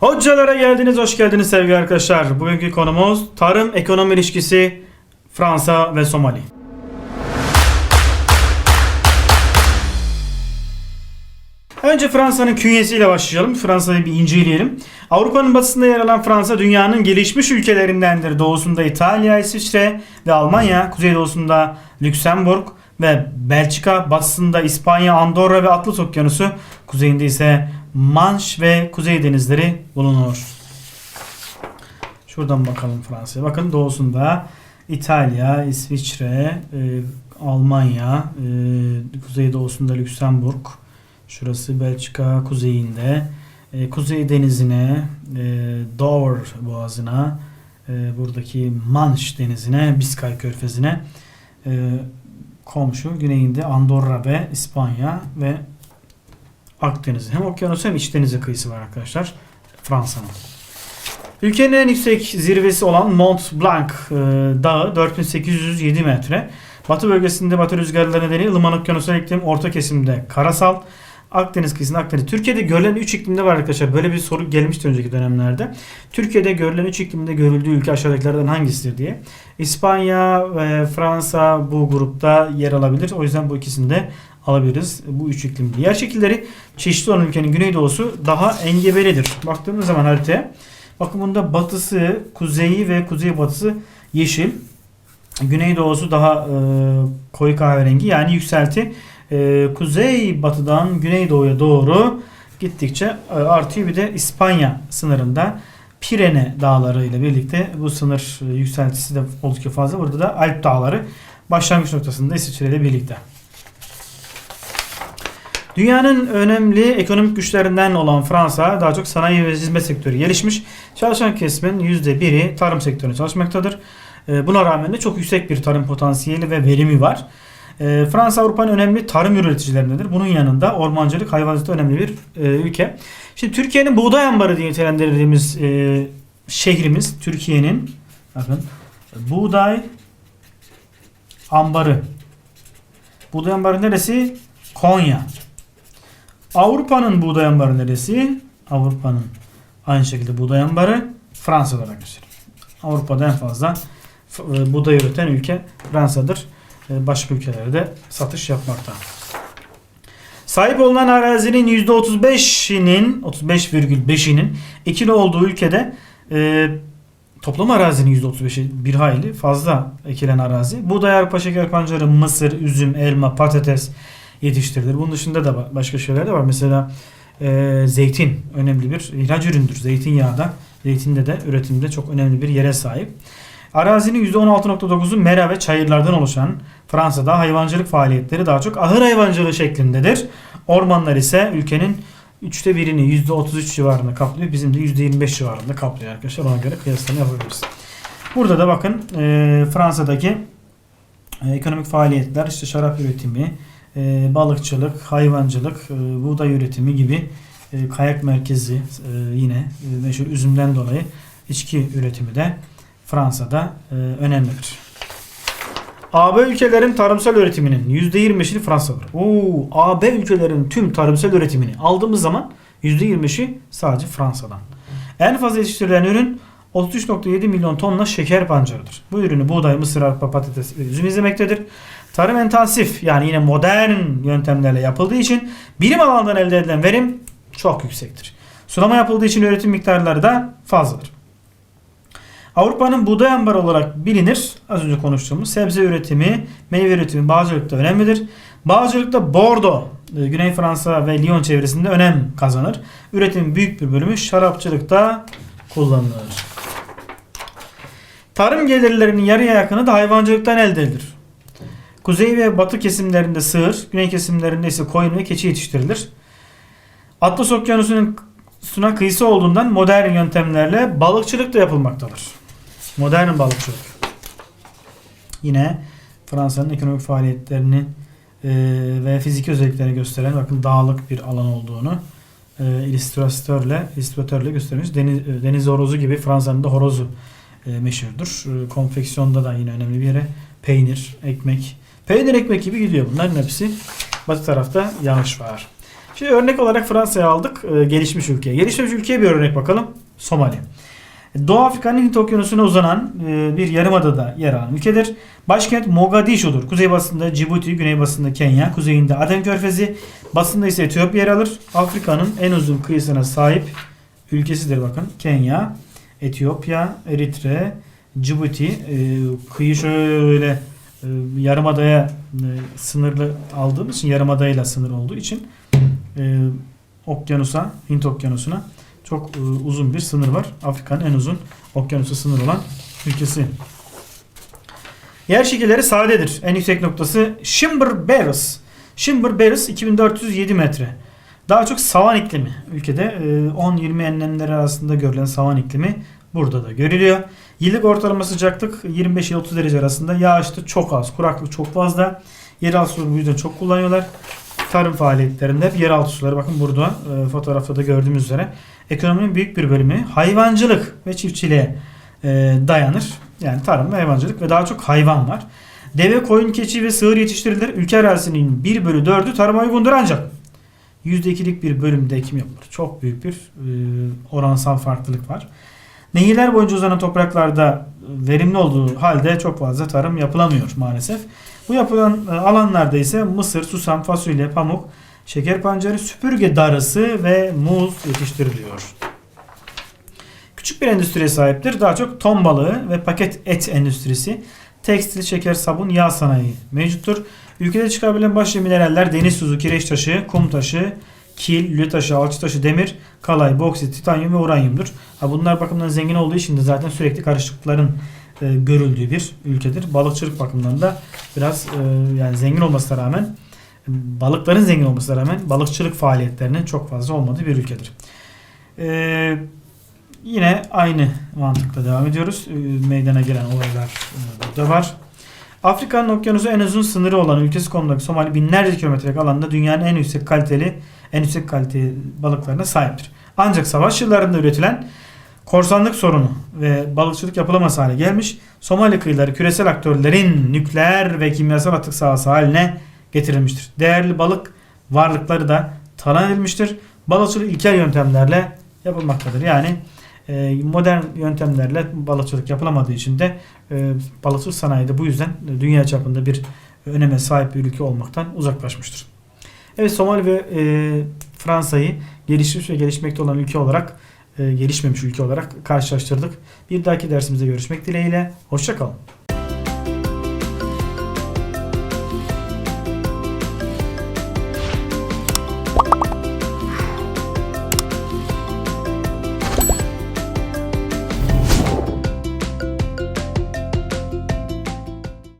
Hocalara geldiniz, hoş geldiniz sevgili arkadaşlar. Bugünkü konumuz tarım ekonomi ilişkisi Fransa ve Somali. Önce Fransa'nın künyesiyle başlayalım. Fransa'yı bir inceleyelim. Avrupa'nın batısında yer alan Fransa dünyanın gelişmiş ülkelerindendir. Doğusunda İtalya, İsviçre ve Almanya, kuzeydoğusunda Lüksemburg ve Belçika, batısında İspanya, Andorra ve Atlas Okyanusu, kuzeyinde ise Manş ve Kuzey denizleri bulunur. Şuradan bakalım Fransa'ya. Bakın doğusunda İtalya, İsviçre, e, Almanya, e, kuzeydoğusunda Lüksemburg, şurası Belçika kuzeyinde, e, Kuzey denizine, e, Dover boğazına, e, buradaki Manş denizine, Biskay körfezine e, komşu. Güneyinde Andorra ve İspanya ve Akdeniz. Hem okyanus hem iç denize kıyısı var arkadaşlar Fransa'nın. Ülkenin en yüksek zirvesi olan Mont Blanc e, dağı 4807 metre. Batı bölgesinde batı rüzgarları nedeniyle ılıman okyanusuna iklim orta kesimde karasal. Akdeniz kıyısında Akdeniz. Türkiye'de görülen 3 iklimde var arkadaşlar. Böyle bir soru gelmişti önceki dönemlerde. Türkiye'de görülen 3 iklimde görüldüğü ülke aşağıdakilerden hangisidir diye. İspanya ve Fransa bu grupta yer alabilir. O yüzden bu ikisini de alabiliriz. Bu üç iklimde. Yer şekilleri çeşitli olan ülkenin güneydoğusu daha engebelidir. Baktığımız zaman haritaya bakın bunda batısı, kuzeyi ve kuzeybatısı yeşil. Güneydoğusu daha e, koyu kahverengi yani yükselti e, kuzey güneydoğuya doğru gittikçe e, artıyor. Bir de İspanya sınırında Pirene dağları ile birlikte bu sınır e, yükseltisi de oldukça fazla. Burada da Alp dağları başlangıç noktasında İsviçre ile birlikte. Dünyanın önemli ekonomik güçlerinden olan Fransa daha çok sanayi ve hizmet sektörü gelişmiş. Çalışan kesimin %1'i tarım sektöründe çalışmaktadır. E, Buna rağmen de çok yüksek bir tarım potansiyeli ve verimi var. E, Fransa Avrupa'nın önemli tarım üreticilerindendir. Bunun yanında ormancılık, hayvancılık önemli bir e, ülke. Şimdi Türkiye'nin buğday ambarı diye nitelendirdiğimiz e, şehrimiz Türkiye'nin bakın buğday ambarı. Buğday ambarı neresi? Konya. Avrupa'nın buğday ambarı neresi? Avrupa'nın aynı şekilde buğday ambarı Fransa'da arkadaşlar. Avrupa'da en fazla e, buğday üreten ülke Fransa'dır. E, Başka ülkelere de satış yapmakta. Sahip olunan arazinin %35'inin 35,5'inin ekili olduğu ülkede e, toplam arazinin %35'i bir hayli fazla ekilen arazi. Buğday, arpa, şeker pancarı, mısır, üzüm, elma, patates yetiştirilir. Bunun dışında da ba- başka şeyler de var. Mesela e, zeytin önemli bir ilaç üründür. Zeytinyağı da zeytinde de üretimde çok önemli bir yere sahip. Arazinin %16.9'u mera ve çayırlardan oluşan Fransa'da hayvancılık faaliyetleri daha çok ahır hayvancılığı şeklindedir. Ormanlar ise ülkenin üçte birini %33 civarında kaplıyor. Bizim de %25 civarında kaplıyor arkadaşlar. Ona göre kıyaslama yapabiliriz. Burada da bakın e, Fransa'daki e, ekonomik faaliyetler işte şarap üretimi, e, balıkçılık, hayvancılık, e, buğday üretimi gibi e, kayak merkezi e, yine e, meşhur üzümden dolayı içki üretimi de Fransa'da e, önemlidir. AB ülkelerin tarımsal üretiminin %25'ini Fransa'dır. Oo, AB ülkelerin tüm tarımsal üretimini aldığımız zaman %25'i sadece Fransa'dan. En fazla yetiştirilen ürün 33.7 milyon tonla şeker pancarıdır. Bu ürünü buğday, mısır, arpa, patates ve üzüm izlemektedir. Tarım intensif yani yine modern yöntemlerle yapıldığı için birim alandan elde edilen verim çok yüksektir. Sulama yapıldığı için üretim miktarları da fazladır. Avrupa'nın buğday ambarı olarak bilinir. Az önce konuştuğumuz sebze üretimi, meyve üretimi bağcılıkta önemlidir. Bağcılıkta Bordeaux, e, Güney Fransa ve Lyon çevresinde önem kazanır. Üretimin büyük bir bölümü şarapçılıkta kullanılır. Tarım gelirlerinin yarıya yakını da hayvancılıktan elde edilir. Kuzey ve batı kesimlerinde sığır, güney kesimlerinde ise koyun ve keçi yetiştirilir. Atlas Okyanusu'nun suna kıyısı olduğundan modern yöntemlerle balıkçılık da yapılmaktadır. Modern balıkçılık. Yine Fransa'nın ekonomik faaliyetlerini e, ve fiziki özelliklerini gösteren bakın dağlık bir alan olduğunu e, illüstratörle, illüstratörle göstermiş. Deniz, e, deniz horozu gibi Fransa'nın da horozu e, meşhurdur. E, konfeksiyonda da yine önemli bir yere peynir, ekmek, peynir ekmek gibi gidiyor bunların hepsi. Batı tarafta yağış var. Şimdi örnek olarak Fransa'yı aldık. e, gelişmiş ülkeye. Gelişmiş ülkeye bir örnek bakalım. Somali. Doğu Afrika'nın Hint Okyanusu'na uzanan e, bir yarımadada yer alan ülkedir. Başkent Mogadishu'dur. Kuzeybatısında Cibuti, güneybatısında Kenya, kuzeyinde Aden Körfezi, batısında ise Etiyopya yer alır. Afrika'nın en uzun kıyısına sahip ülkesidir bakın. Kenya, Etiyopya, Eritre, Cibuti. E, kıyı şöyle e, yarımadaya e, sınırlı aldığımız için yarımadayla sınır olduğu için e, okyanusa, Hint okyanusuna çok e, uzun bir sınır var. Afrika'nın en uzun okyanusu sınır olan ülkesi. Yer şekilleri sadedir. En yüksek noktası Shimber-Beres. Shimber-Beres 2407 metre. Daha çok savan iklimi ülkede. e, 10-20 enlemleri arasında görülen savan iklimi burada da görülüyor. Yıllık ortalama sıcaklık 25 ile 30 derece arasında. Yağışlı çok az, kuraklık çok fazla. Yeraltı suları bu yüzden çok kullanıyorlar. Tarım faaliyetlerinde hep yeraltı suları bakın burada e, fotoğrafta da gördüğümüz üzere. Ekonominin büyük bir bölümü hayvancılık ve çiftçiliğe e, dayanır. Yani tarım ve hayvancılık ve daha çok hayvan var. Deve, koyun, keçi ve sığır yetiştirilir. Ülke arazisinin 1 bölü 4'ü tarıma uygundur ancak %2'lik bir bölümde ekim yapılır. Çok büyük bir e, oransal farklılık var. Nehirler boyunca uzanan topraklarda verimli olduğu halde çok fazla tarım yapılamıyor maalesef. Bu yapılan e, alanlarda ise mısır, susam, fasulye, pamuk, şeker pancarı, süpürge darısı ve muz yetiştiriliyor. Küçük bir endüstriye sahiptir. Daha çok ton balığı ve paket et endüstrisi, tekstil, şeker, sabun, yağ sanayi mevcuttur. Ülkede çıkabilen başlıca mineraller deniz tuzu, kireç taşı, kum taşı, kil, lüle taşı, alçı taşı, demir, kalay, boksit, titanyum ve uranyumdur. Ha bunlar bakımından zengin olduğu için de zaten sürekli karışıklıkların e, görüldüğü bir ülkedir. Balıkçılık bakımından da biraz e, yani zengin olmasına rağmen balıkların zengin olmasına rağmen balıkçılık faaliyetlerinin çok fazla olmadığı bir ülkedir. E, yine aynı mantıkla devam ediyoruz. E, meydana gelen olaylar e, burada var. Afrika'nın okyanusu en uzun sınırı olan ülkesi konumundaki Somali binlerce kilometrelik alanda dünyanın en yüksek kaliteli, en yüksek kaliteli balıklarına sahiptir. Ancak savaş yıllarında üretilen korsanlık sorunu ve balıkçılık yapılamaz hale gelmiş. Somali kıyıları küresel aktörlerin nükleer ve kimyasal atık sahası haline getirilmiştir. Değerli balık varlıkları da talan edilmiştir. Balıkçılık ilkel yöntemlerle yapılmaktadır. Yani modern yöntemlerle balıkçılık yapılamadığı için de e, balıkçılık sanayi de bu yüzden dünya çapında bir öneme sahip bir ülke olmaktan uzaklaşmıştır. Evet Somali ve e, Fransa'yı gelişmiş ve gelişmekte olan ülke olarak e, gelişmemiş ülke olarak karşılaştırdık. Bir dahaki dersimizde görüşmek dileğiyle. Hoşçakalın.